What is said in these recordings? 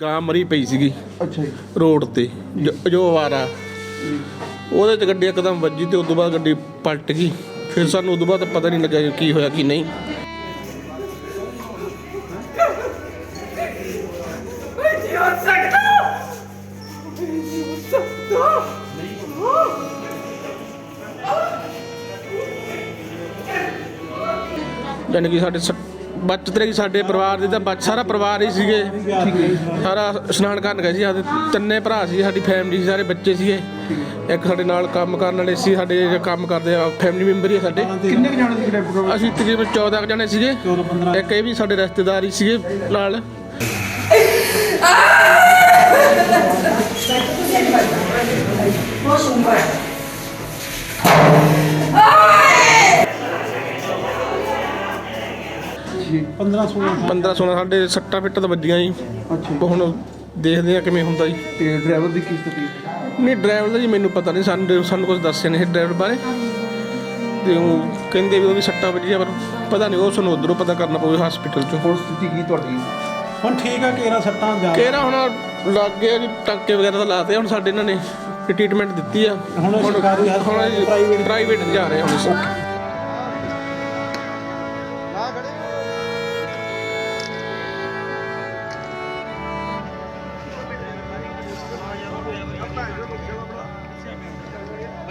ਗਾਂ ਮਰੀ ਪਈ ਸੀਗੀ। ਅੱਛਾ ਜੀ। ਰੋਡ ਤੇ ਜੋ- ਜੋ ਆਵਾਰਾ। ਉਹਦੇ ਚ ਗੱਡੀ ਇੱਕਦਮ ਵੱਜੀ ਤੇ ਉਸ ਤੋਂ ਬਾਅਦ ਗੱਡੀ ਪਲਟ ਗਈ। ਫਿਰ ਸਾਨੂੰ ਉਸ ਤੋਂ ਬਾਅਦ ਪਤਾ ਨਹੀਂ ਲੱਗਿਆ ਕਿ ਕੀ ਹੋਇਆ ਕੀ ਨਹੀਂ। ਯਾਨੀ ਕਿ ਸਾਡੇ ਬਚਤ ਰਹੀ ਸਾਡੇ ਪਰਿਵਾਰ ਦੀ ਤਾਂ ਬਚ ਸਾਰਾ ਪਰਿਵਾਰ ਹੀ ਸੀਗੇ। ਸਾਰਾ ਇਸ਼ਨਾਨ ਕਰਨ ਗਏ ਸੀ ਸਾਡੇ ਤਿੰਨੇ ਭਰਾ ਸੀ ਸਾਡੀ ਫੈਮਿਲੀ ਸੀ ਸਾਰੇ ਬੱਚੇ ਸੀਗੇ। ਇੱਕ ਸਾਡੇ ਨਾਲ ਕੰਮ ਕਰਨ ਵਾਲੇ ਸੀ ਸਾਡੇ ਜਿਹੜੇ ਕੰਮ ਕਰਦੇ ਆ ਫੈਮਿਲੀ ਮੈਂਬਰ ਹੀ ਆ ਸਾਡੇ। ਕਿੰਨੇ ਕੁ ਜਾਣੇ ਸੀ ਡੈਪੂਟੀ ਅਸੀਂ ਤਕਰੀਬਨ 14 ਕੁ ਜਣੇ ਸੀਗੇ। ਇੱਕ ਇਹ ਵੀ ਸਾਡੇ ਰਿਸ਼ਤੇਦਾਰ ਹੀ ਸੀਗੇ ਨਾਲ। 15 16 15 16 ਸਾਡੇ ਸੱਟਾਂ ਫਿੱਟਾਂ ਤਾਂ ਵੱਜੀਆਂ ਜੀ। ਅੱਛਾ ਜੀ। ਹੁਣ ਦੇਖਦੇ ਆ ਕਿਵੇਂ ਹੁੰਦਾ ਜੀ। ਤੇ ਡਰਾਈਵਰ ਦੀ ਕੀ ਸਥਿਤੀ? ਨਹੀਂ ਡਰਾਈਵਰ ਦਾ ਜੀ ਮੈਨੂੰ ਪਤਾ ਨਹੀਂ ਸਾਨੂੰ ਸਾਨੂੰ ਕੁਝ ਦੱਸਿਆ ਨਹੀਂ ਡਰਾਈਵਰ ਬਾਰੇ। ਤੇ ਉਹ ਕਹਿੰਦੇ ਵੀ ਉਹਦੀ ਸੱਟਾਂ ਵੱਜੀਆਂ ਪਰ ਪਤਾ ਨਹੀਂ ਉਹ ਸਾਨੂੰ ਉਧਰੋਂ ਪਤਾ ਕਰਨਾ ਪਊ ਹਸਪੀਟਲ ਚੋਂ। ਹੁਣ ਸਥਿਤੀ ਕੀ ਤੁਹਾਡੀ? ਹੁਣ ਠੀਕ ਆ ਕੇਰਾ ਸੱਟਾਂ ਜਾ ਕਿਹੜਾ ਹੁਣ ਲੱਗ ਗਿਆ ਜੀ ਟਾਂਕੇ ਵਗੈਰਾ ਤਾਂ ਲਾਤੇ ਹੁਣ ਸਾਡੇ ਇਹਨਾਂ ਨੇ ਟ੍ਰੀਟਮੈਂਟ ਦਿੱਤੀ ਆ। ਹੁਣ ਸਰਕਾਰੀ ਹਸਪਤਾਲ, private- ਪ੍ਰਾਈਵੇਟ ਜਾ ਰਹੇ ਹੁਣ। ਅਸੀਂ।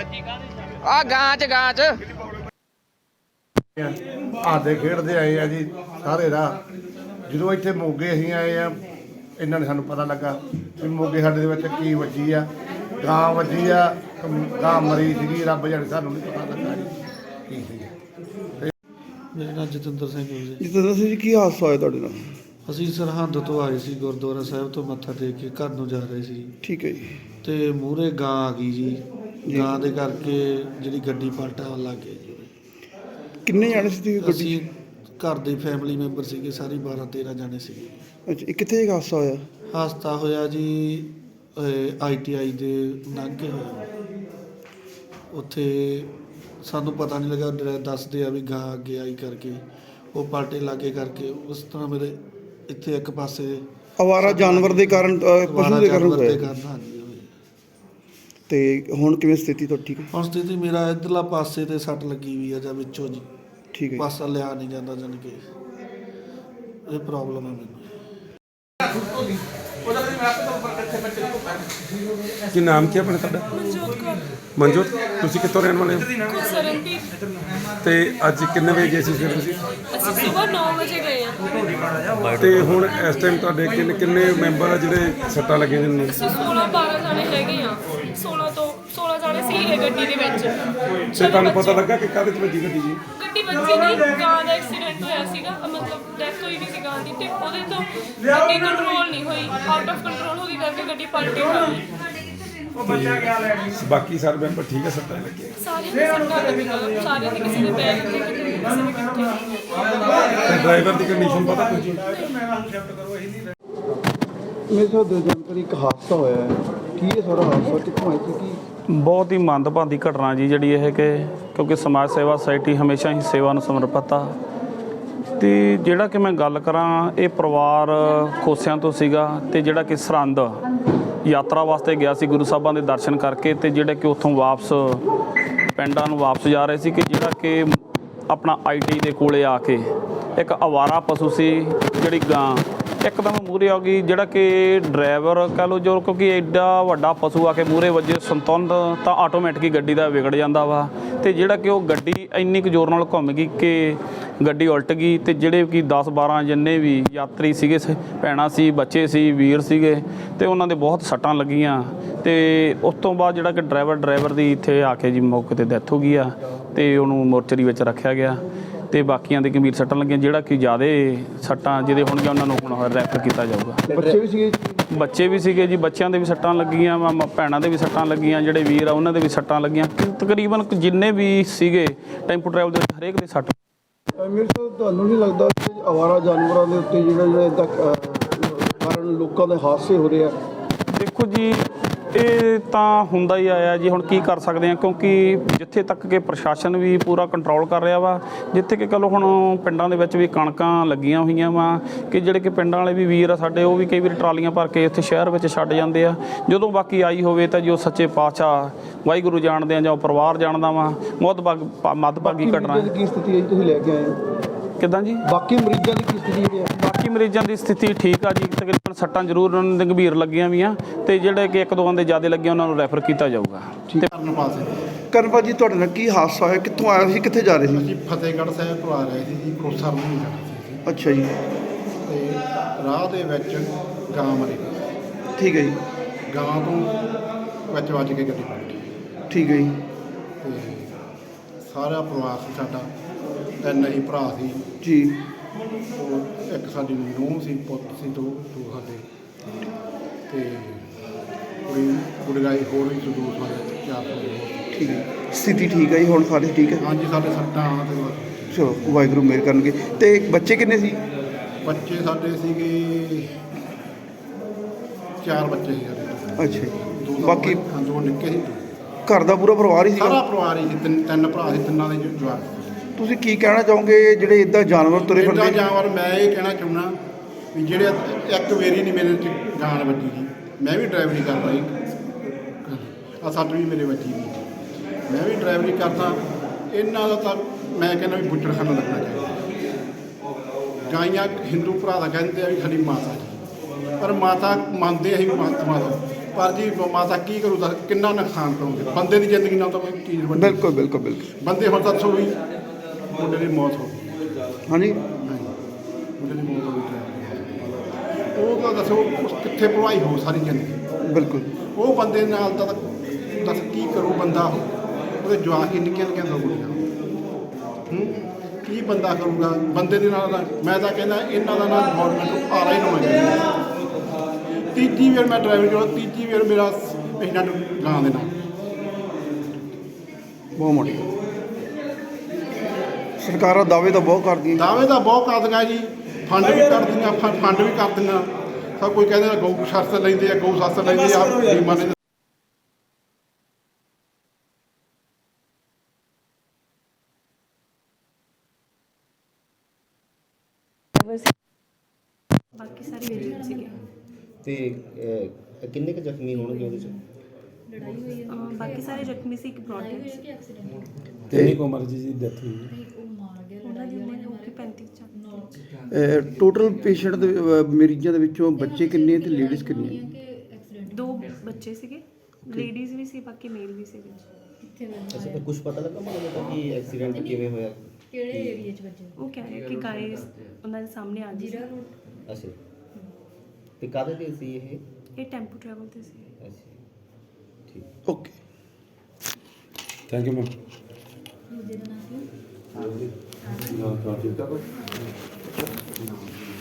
ਆ ਗਾਂ ਚ ਗਾਂ ਚ। ਆਦੇ ਖੇਡਦੇ ਆਏ ਆ ਜੀ ਸਾਰੇ ਰਾਹ। ਜਦੋਂ ਇੱਥੇ ਮੋਗੇ ਅਸੀਂ ਆਏ ਆ ਇਹਨਾਂ ਨੇ ਸਾਨੂੰ ਪਤਾ ਲੱਗਾ ਵੀ ਮੋਗੇ ਸਾਡੇ ਦੇ ਵਿੱਚ ਕੀ ਵੱਜੀ ਆ। ਗਾਂ ਵੱਜੀ ਆ ਗਾਂ ਮਰੀ ਸੀਗੀ ਰੱਬ ਜਾਣੇ ਸਾਨੂੰ ਨਹੀਂ ਪਤਾ ਲੱਗਾ ਜੀ ਕੀ ਸੀ। ਮੇਰਾ ਨਾਮ ਜਤਿੰਦਰ ਸਿੰਘ ਹੈ ਜੀ। ਜਿੱਦਾਂ ਜੀ ਕੀ ਹਾਦਸਾ ਹੋਇਆ ਤੁਹਾਡੇ ਨਾਲ? ਅਸੀਂ ਸਰਹੰਦ ਤੋਂ ਆਏ ਸੀ ਗੁਰਦੁਆਰਾ ਸਾਹਿਬ ਤੋਂ ਮੱਥਾ ਟੇਕ ਕੇ ਘਰ ਨੂੰ ਜਾ ਰਹੇ ਸੀ। ਠੀਕ ਹੈ ਜੀ। ਤੇ ਮੂਹਰੇ ਗਾਂ ਆ ਗਈ ਜੀ। ਗਾਂ ਦੇ ਕਰਕੇ ਜਿਹੜੀ ਗੱਡੀ ਪਲਟਾ ਲੱਗ ਗਈ ਜੀ। ਕਿੰਨੇ ਜਾਣੇ ਸੀ ਤੁਸੀਂ ਗੱਡੀ ਅਸੀਂ ਘਰ ਦੇ ਫੈਮਿਲੀ ਮੈਂਬਰ ਸੀਗੇ ਸਾਰੀ 12 13 ਜਾਣੇ ਸੀਗੇ। ਅੱਛਾ ਇਹ ਕਿੱਥੇ ਹਾਦਸਾ ਹੋਇਆ? ਹਾਸਤਾ ਹੋਇਆ ਜੀ ਆਈਟੀਆਈ ਦੇ ਨਾਗੇ ਹੋਇਆ। ਉੱਥੇ ਸਾਨੂੰ ਪਤਾ ਨਹੀਂ ਲੱਗਾ ਡਰਾ- ਦੱਸਦੇ ਆ ਵੀ ਗਾਂ ਅੱਗੇ ਆਈ ਕਰਕੇ ਉਹ ਪਲਟੇ ਲਾਗੇ ਕਰਕੇ ਉਸ ਤਰ੍ਹਾਂ ਮੇਰੇ ਇੱਥੇ ਇੱਕ ਪਾਸੇ ਅਵਾਰਾ ਜਾਨਵਰ ਦੇ ਕਾਰਨ ਅ, ਪਸ਼ੂ ਦੇ ਕਾਰਨ ਜਾਨਵਰ ਦੇ ਹੋਇਆ। ਕਾਰਨ ਹਾਂਜੀ। ਹੋਇਆ। ਤੇ ਹੁਣ ਕਿਵੇਂ ਸਥਿਤੀ ਤੁਹਾਡੀ? ਠੀਕ ਹੈ ਹੁਣ ਸਥਿਤੀ ਮੇਰਾ ਇਧਰਲਾ ਪਾਸੇ ਤੇ ਸੱਟ ਲੱਗੀ ਵੀ ਆ ਜਾਂ ਵਿੱਚੋਂ ਜੀ। ਠੀਕ ਹੈ ਜੀ। ਪਾਸਾ ਲਿਆ ਨਹੀਂ ਜਾਂਦਾ ਜਾਨ ਕੇ ਇਹ ਪ੍ਰੋਬਲਮ ਹੈ ਮੈਨੂੰ। ਕੀ ਨਾਮ ਕੀ ਆਪਣੇ ਤੁਹਾਡਾ? ਮਨਜੋਤ ਕੌਰ। ਮਨਜੋਤ ਤੁਸੀਂ ਕਿੱਥੋਂ ਰਹਿਣ ਵਾਲੇ ਹੋ? ਤੇ ਅੱਜ ਕਿੰਨੇ ਵਜੇ ਗਏ ਸੀ ਫਿਰ ਤੁਸੀਂ? ਅਸੀਂ ਸਵੇਰ 9 ਵਜੇ ਗਏ ਆ। ਤੇ ਹੁਣ ਇਸ ਟਾਈਮ ਤੁਹਾਡੇ ਕਿੰਨੇ ਕਿੰਨੇ ਮੈਂਬਰ ਆ ਜਿਹੜੇ ਸੱਟਾਂ ਲੱਗੀਆਂ ਨੇ? ਅਸੀਂ 16 12 ਜਾਣੇ ਹੈਗੇ ਆ। 16 ਤੋਂ 16 ਜਾਣੇ ਸੀ ਇਹ ਗੱਡੀ ਦੇ ਵਿੱਚ। ਤੇ ਤੁਹਾਨੂੰ ਪਤਾ ਲੱਗਾ ਕਿ ਕਾਹਦੇ ਚ ਵੱਜੀ ਗੱਡੀ ਜੀ? ਵੱਜੀ ਨਹੀਂ ਗਾਂ ਦਾ ਐਕਸੀਡੈਂਟ ਹੋਇਆ ਸੀਗਾ ਅਹ ਮਤਲਬ ਡੈਥ ਹੋਈ ਵੀ ਸੀ ਗਾਂ ਦੀ ਤੇ ਉਹਦੇ ਤੋਂ ਗੱਡੀ ਕੰਟਰੋਲ ਨਹੀਂ ਹੋਈ ਆਊਟ ਆਫ ਕੰਟਰੋਲ ਹੋ ਗਈ ਕਰਕੇ ਗੱਡੀ ਪਲਟੀ ਹੋਈ ਬਾਕੀ ਸਾਰੇ ਮੈਂਬਰ ਠੀਕ ਹੈ ਸੱਟਾਂ ਲੱਗੀਆਂ। ਸਾਰਿਆਂ ਦੇ ਸੱਟਾਂ ਲੱਗੀਆਂ ਸਾਰਿਆਂ ਦੇ ਕਿਸੇ ਦੇ ਬੈਗ ਤੇ ਕਿਸੇ ਦੇ ਕਿੱਥੇ ਤੇ ਡਰਾਈਵਰ ਦੀ ਕੰਡੀਸ਼ਨ ਪਤਾ ਕੁਝ ਮੇਰੇ ਤੋਂ ਦੇ ਜਾਣਕਾਰੀ ਇੱਕ ਹਾਦਸਾ ਹੋਇਆ ਹੈ। ਕੀ ਇਹ ਸਾਰਾ ਹਾਦਸਾ? ਕਿੱਥੋਂ ਆਇਆ ਸੀ? ਕੀ ਬਹੁਤ ਹੀ ਮੰਦਭਾਗੀ ਘਟਨਾ ਜੀ ਜਿਹੜੀ ਇਹ ਕਿ ਕਿਉਂਕਿ ਸਮਾਜ ਸੇਵਾ ਸੁਸਾਇਟੀ ਹਮੇਸ਼ਾ ਹੀ ਸੇਵਾ ਨੂੰ ਸਮਰਪਿਤ ਆ। ਤੇ ਜਿਹੜਾ ਕਿ ਮੈਂ ਗੱਲ ਕਰਾਂ, ਇਹ ਪਰਿਵਾਰ ਖੋਸਿਆਂ ਤੋਂ ਸੀਗਾ ਤੇ ਜਿਹੜਾ ਕਿ ਸਰਹੰਦ ਯਾਤਰਾ ਵਾਸਤੇ ਗਿਆ ਸੀ ਗੁਰੂ ਸਾਹਿਬਾਂ ਦੇ ਦਰਸ਼ਨ ਕਰਕੇ ਤੇ ਜਿਹੜਾ ਕਿ ਉੱਥੋਂ ਵਾਪਸ ਪਿੰਡਾਂ ਨੂੰ ਵਾਪਸ ਜਾ ਰਹੇ ਸੀ ਕਿ ਜਿਹੜਾ ਕਿ ਆਪਣਾ ਆਈਟੀ ਦੇ ਕੋਲੇ ਆ ਕੇ ਇੱਕ ਅਵਾਰਾ ਪਸ਼ੂ ਸੀ ਜਿਹੜੀ ਗਾਂ ਇੱਕਦਮ ਮੂਰੇ ਆ ਗਈ, ਜਿਹੜਾ ਕਿ ਡਰਾਈਵਰ ਕਹ ਲਓ ਜੋ, ਕਿਉਂਕਿ ਐਡਾ ਵੱਡਾ ਪਸ਼ੂ ਆ ਕੇ ਮੂਰੇ ਵੱਜੇ, ਸੰਤੁਲਨ ਤਾਂ ਆਟੋਮੈਟਿਕ ਹੀ ਗੱਡੀ ਦਾ ਵਿਗੜ ਜਾਂਦਾ ਵਾ। ਤੇ ਜਿਹੜਾ ਕਿ ਉਹ ਗੱਡੀ ਇੰਨੀ ਕੁ ਜ਼ੋਰ ਨਾਲ ਘੁੰਮ ਗਈ ਕਿ ਗੱਡੀ ਉਲਟ ਗਈ, ਤੇ ਜਿਹੜੇ ਕਿ 10 12 ਜਿੰਨੇ ਵੀ ਯਾਤਰੀ ਸੀਗੇ, ਸ- ਭੈਣਾਂ ਸੀ, ਬੱਚੇ ਸੀ, ਵੀਰ ਸੀਗੇ, ਤੇ ਉਹਨਾਂ ਦੇ ਬਹੁਤ ਸੱਟਾਂ ਲੱਗੀਆਂ। ਤੇ ਉਸ ਤੋਂ ਬਾਅਦ ਜਿਹੜਾ ਕਿ ਡਰਾਈਵਰ ਡਰਾਈਵਰ ਦੀ ਇੱਥੇ ਆ ਕੇ ਜੀ ਮੌਕੇ ਤੇ ਡੈਥ ਹੋ ਗਈ ਆ, ਤੇ ਉਹਨੂੰ ਮੋਰਚਰੀ ਵਿੱਚ ਰੱਖਿਆ ਗਿਆ। ਤੇ ਬਾਕੀਆਂ ਦੇ ਗੰਭੀਰ ਸੱਟਾਂ ਲੱਗੀਆਂ ਜਿਹੜਾ ਕਿ ਜ਼ਿਆਦੇ ਸੱਟਾਂ ਜਿਹਦੇ ਹੋਣਗੀਆਂ ਉਹਨਾਂ ਨੂੰ ਹੁਣ ਰੈਫਰ ਕੀਤਾ ਜਾਊਗਾ। ਬੱਚੇ ਵੀ ਸੀਗੇ? ਬੱਚੇ ਵੀ ਸੀਗੇ ਜੀ ਬੱਚਿਆਂ ਦੇ ਵੀ ਸੱਟਾਂ ਲੱਗੀਆਂ ਭੈਣਾਂ ਦੇ ਵੀ ਸੱਟਾਂ ਲੱਗੀਆਂ ਜਿਹੜੇ ਵੀਰ ਆ ਉਹਨਾਂ ਦੇ ਵੀ ਸੱਟਾਂ ਲੱਗੀਆਂ। ਤਕਰੀਬਨ ਜਿੰਨੇ ਵੀ ਸੀਗੇ ਟੈਂਪੂ ਟਰੈਵਲ ਦੇ ਹਰੇਕ ਦੇ ਸੱਟ ਮੇਰੇ ਤੋਂ ਤੁਹਾਨੂੰ ਨਹੀਂ ਲੱਗਦਾ ਕਿ ਅਵਾਰਾ ਜਾਨਵਰਾਂ ਦੇ ਉੱਤੇ ਜਿਹੜਾ ਜਿਹੜਾ ਇਦਾਂ ਕਾਰਨ ਲੋਕਾਂ ਦੇ ਹਾਦਸੇ ਹੋ ਰਹੇ ਆ? ਦੇਖੋ ਜੀ ਇਹ ਤਾਂ ਹੁੰਦਾ ਹੀ ਆਇਆ ਜੀ ਹੁਣ ਕੀ ਕਰ ਸਕਦੇ ਆ ਕਿਉਂਕਿ ਜਿੱਥੇ ਤੱਕ ਕਿ ਪ੍ਰਸ਼ਾਸਨ ਵੀ ਪੂਰਾ ਕੰਟਰੋਲ ਕਰ ਰਿਹਾ ਵਾ ਜਿੱਥੇ ਕਿ ਚਲੋ ਹੁਣ ਪਿੰਡਾਂ ਦੇ ਵਿੱਚ ਵੀ ਕਣਕਾਂ ਲੱਗੀਆਂ ਹੋਈਆਂ ਵਾ ਕਿ ਜਿਹੜੇ ਕਿ ਪਿੰਡਾਂ ਵਾਲੇ ਵੀ ਵੀਰ ਆ ਸਾਡੇ ਉਹ ਵੀ ਕਈ ਵਾਰ ਟਰਾਲੀਆਂ ਭਰ ਕੇ ਇੱਥੇ ਸ਼ਹਿਰ ਵਿੱਚ ਛੱਡ ਜਾਂਦੇ ਆ। ਜਦੋਂ ਬਾਕੀ ਆਈ ਹੋਵੇ ਤਾਂ ਜੋ ਸੱਚੇ ਪਾਤਸ਼ਾਹ ਵਾਹਿਗੁਰੂ ਜਾਣਦੇ ਆ ਜਾਂ ਉਹ ਪਰਿਵਾਰ ਜਾਣਦਾ ਵਾ ਬਹੁਤ ਭਾਗ- ਮੱਦਭਾਗੀ ਘਟਨਾ ਕੀ ਸਥਿਤੀ ਹੈ ਜੀ ਤੁਸੀਂ ਲੈ ਕੇ ਆਏ ਹੋ? ਕਿਦਾਂ ਜੀ? ਬਾਕੀ ਮਰੀਜ਼ਾਂ ਦੀ ਕੀ ਸਥਿਤੀ ਹੈ? ਬਾਕੀ ਮਰੀਜ਼ਾਂ ਦੀ ਸਥਿਤੀ ਠੀਕ ਆ ਜੀ ਤਕਰੀਬਨ ਸੱਟਾਂ ਜ਼ਰੂਰ ਉਹਨਾਂ ਦੇ ਗੰਭੀਰ ਲੱਗੀਆਂ ਵੀ ਆ ਤੇ ਜਿਹੜੇ ਕਿ ਇੱਕ ਦੋ ਬੰਦੇ ਜ਼ਿਆਦਾ ਲੱਗੇ ਉਹਨਾਂ ਨੂੰ ਰੈਫਰ ਕੀਤਾ ਜਾਊਗਾ। ਕਰਨਪਾਲ ਸਿੰਘ ਕਰਨਪਾ ਜੀ। ਤੁਹਾਡੇ ਨਾਲ ਕੀ ਹਾਦਸਾ ਹੋਇਆ? ਕਿੱਥੋਂ ਆਇਆ ਸੀ? ਕਿੱਥੇ ਜਾ ਰਹੇ ਸੀ? ਅਸੀਂ ਫਤਿਹਗੜ੍ਹ ਸਾਹਿਬ ਤੋਂ ਆ ਰਹੇ ਸੀ ਜੀ ਖੋਸਾ ਨੂੰ ਜਾਣਾ ਸੀ। ਅੱਛਾ ਜੀ। ਤੇ ਰਾਹ ਦੇ ਵਿੱਚ ਗਾਂ ਮਰੀ। ਠੀਕ ਹੈ ਜੀ। ਗਾਂ ਤੋਂ ਵਿੱਚ ਵੱਜ ਕੇ ਗੱਡੀ ਪਲਟੀ ਠੀਕ ਹੈ ਜੀ। ਤੇ ਸਾਰਾ ਪਰਿਵਾਰ ਸੀ ਸਾਡਾ ਤਿੰਨ ਹੀ ਭਰਾ ਸੀ। ਜੀ। ਉਹ ਇੱਕ ਸਾਡੀ ਨੂੰਹ ਸੀ ਪੁੱਤ ਸੀ ਦੋ ਦੋ ਸਾਡੇ। ਤੇ ਕੁੜੀ ਗੁੜਗਾਈ ਹੋਰ ਵੀ ਸੀ ਦੋ ਸਾਡੇ ਚਾਰ ਸਾਡੇ ਹੋਰ। ਠੀਕ ਹੈ। ਸਥਿਤੀ ਠੀਕ ਹੈ ਜੀ ਹੁਣ ਸਾਰੇ ਠੀਕ ਹੈ? ਹਾਂਜੀ ਸਾਡੇ ਸੱਟਾਂ ਤੇ ਬਸ। ਚਲੋ ਵਾਹਿਗੁਰੂ ਮਿਹਰ ਕਰਨਗੇ। ਤੇ ਬੱਚੇ ਕਿੰਨੇ ਸੀ? ਬੱਚੇ ਸਾਡੇ ਸੀਗੇ ਚਾਰ ਬੱਚੇ ਸੀ ਸਾਡੇ। ਅੱਛਾ ਜੀ। ਦੋ ਤਾਂ ਬਾਕੀ ਹਾਂ, ਦੋ ਨਿੱਕੇ ਸੀ ਘਰ ਦਾ ਪੂਰਾ ਪਰਿਵਾਰ ਹੀ ਸਾਰਾ ਸੀਗਾ ਪਰਿਵਾਰ ਹੀ ਸੀ ਤਿੰਨ ਤਿੰਨ ਭਰਾ ਸੀ ਤਿੰਨਾਂ ਦੇ ਜਵਾਕ। ਤੁਸੀਂ ਕੀ ਕਹਿਣਾ ਚਾਹੋਗੇ? ਜਿਹੜੇ ਇਦਾਂ ਜਾਨਵਰ ਤੁਰੇ ਫਿਰਦੇ ਜਾਨਵਰ ਮੈਂ ਇਹ ਕਹਿਣਾ ਚਾਹੁੰਦਾ ਵੀ ਜਿਹੜੇ ਇੱਕ ਵੇਰੀ ਨਹੀਂ ਮੇਰੇ ਚ ਗਾਣ ਵੱਜੀ ਜੀ। ਮੈਂ ਵੀ ਡਰਾਈਵਰੀ ਕਰਦਾ ਜੀ ਆ ਸੱਟ ਵੀ ਮੇਰੇ ਵੱਜੀ ਦੀ ਮੈਂ ਵੀ ਡਰਾਈਵਰੀ ਕਰਦਾ। ਇਹਨਾਂ ਦਾ ਤਾਂ ਮੈਂ ਕਹਿੰਦਾ ਵੀ ਬੁੱਚੜਖਾਨਾ ਲੱਗਣਾ ਚਾਹੀਦਾ। ਗਾਈਆਂ ਹਿੰਦੂ ਭਰਾ ਦਾ ਕਹਿੰਦੇ ਆ ਵੀ ਸਾਡੀ ਮਾਤਾ ਜੀ। ਪਰ ਮਾਤਾ ਮੰਨਦੇ ਅਸੀਂ ਮਾਤਾ ਮਾਤਾ ਪਰ ਜੀ ਮਾਤਾ ਕੀ ਕਰੂ ਦੱਸ ਕਿੰਨਾ ਨੁਕਸਾਨ ਕਰੂਗੇ ਬੰਦੇ ਦੀ ਜ਼ਿੰਦਗੀ ਨਾਲ ਤਾਂ ਕੋਈ ਚੀਜ਼ ਬਿਲਕੁਲ ਬਿਲਕੁਲ ਬਿਲਕੁਲ। ਬੰਦੇ ਹੁਣ ਦੱਸੋ ਵੀ ਮੁੰਡੇ ਦੀ ਮੌਤ ਹੋ ਗਈ। ਹਾਂਜੀ। ਮੁੰਡੇ ਦੀ ਮੌਤ ਹੋ ਗਈ ਉਹ ਤਾਂ ਦੱਸੋ ਉਸ ਕਿੱਥੇ ਭਵਾਈ ਹੋ ਸਾਰੀ ਜ਼ਿੰਦਗੀ? ਬਿਲਕੁਲ। ਉਹ ਬੰਦੇ ਨਾਲ ਤਾਂ ਦੱਸ ਕੀ ਕਰੂ ਬੰਦਾ? ਉਹਦੇ ਜਵਾਕ ਹੀ ਨਿੱਕੀਆਂ ਨਿੱਕੀਆਂ ਦੋ ਗੁੱਡੀਆਂ ਹੂੰ? ਕੀ ਬੰਦਾ ਕਰੂਗਾ? ਬੰਦੇ ਦੇ ਨਾਲ ਮੈਂ ਤਾਂ ਕਹਿੰਦਾ ਇਹਨਾਂ ਦਾ ਨਾਲ ਗਵਰਨਮੈਂਟ ਨੂੰ ਆਰਾ ਹੀ ਨਾ ਮੰਗੇ ਤੀਜੀ ਵਾਰ ਮੈਂ ਡਰਾਈਵਰ ਜਿਹੜਾ ਤੀਜੀ ਵਾਰ ਮੇਰਾ ਐਕਸੀਡੈਂਟ ਗਾਂ ਦੇ ਨਾਲ ਬਹੁਤ ਗੱਲ। ਸਰਕਾਰਾਂ ਦਾਅਵੇ ਤਾਂ ਬਹੁਤ ਕਰਦੀਆਂ ਦਾਅਵੇ ਤਾਂ ਬਹੁਤ ਕਰਦੀਆਂ ਜੀ। ਫੰਡ ਵੀ ਕਰਦੀਆਂ ਫੰਡ ਵੀ ਕਰਦੀਆਂ ਸਭ ਕੋਈ ਕਹਿੰਦੇ ਆ ਗਊ ਸ਼ਸਤਰ ਲੈਂਦੇ ਆ ਗਊ ਸ਼ਸਤਰ ਲੈਂਦੇ ਆ ਬੀਮਾ ਬਾਕੀ ਸਾਰੇ ਸੀਗੇ। ਤੇ ਅਹ, ਕਿੰਨੇ ਕੁ ਜ਼ਖਮੀ ਹੋਣਗੇ ਉਹਦੇ ਚ? ਬਾਕੀ ਸਾਰੇ ਜ਼ਖਮੀ ਸੀ ਇੱਕ ਬ੍ਰੌਡ ਕਿੰਨੀ ਕੁ ਉਮਰ 'ਚ ਜੀ ਡੈਥ ਹੋਈ ਉਹਨਾਂ ਦੀ ਉਮਰ ਹੋ ਗਈ 35 ਚਾਲੀ ਟੋਟਲ ਪੇਸ਼ੈਂਟ ਦੇ ਅਹ, ਮਰੀਜ਼ਾਂ ਦੇ ਵਿੱਚੋਂ ਬੱਚੇ ਕਿੰਨੇ ਤੇ ਲੇਡੀਜ਼ ਕਿੰਨੀਆਂ ਦੋ ਬੱਚੇ ਸੀਗੇ। ਲੇਡੀਜ਼ ਵੀ ਸੀ ਬਾਕੀ ਮੇਲ ਵੀ ਸੀ ਵਿੱਚ ਅੱਛਾ ਤਾਂ ਕੁਝ ਪਤਾ ਲੱਗਾ ਮਤਲਬ ਕਿ ਐਕਸੀਡੈਂਟ ਕਿਵੇਂ ਹੋਇਆ? ਉਹ ਕਹਿ ਰਹੇ ਕਿ ਗਾਇ ਉਹਨਾਂ ਦੇ ਸਾਹਮਣੇ ਆ ਗਈ ਸੀ। ਅੱਛਾ। ਤੇ ਕਾਹਦੇ ਤੇ ਸੀ ਇਹ? ਇਹ ਟੈਂਪੂ ਟਰੈਵਲ ਤੇ ਸੀ। ਅੱਛਾ। ਠੀਕ। ਓਕੇ ਥੈਂਕ ਯੂ ਮੈਮ ਹਾਂ Thank you.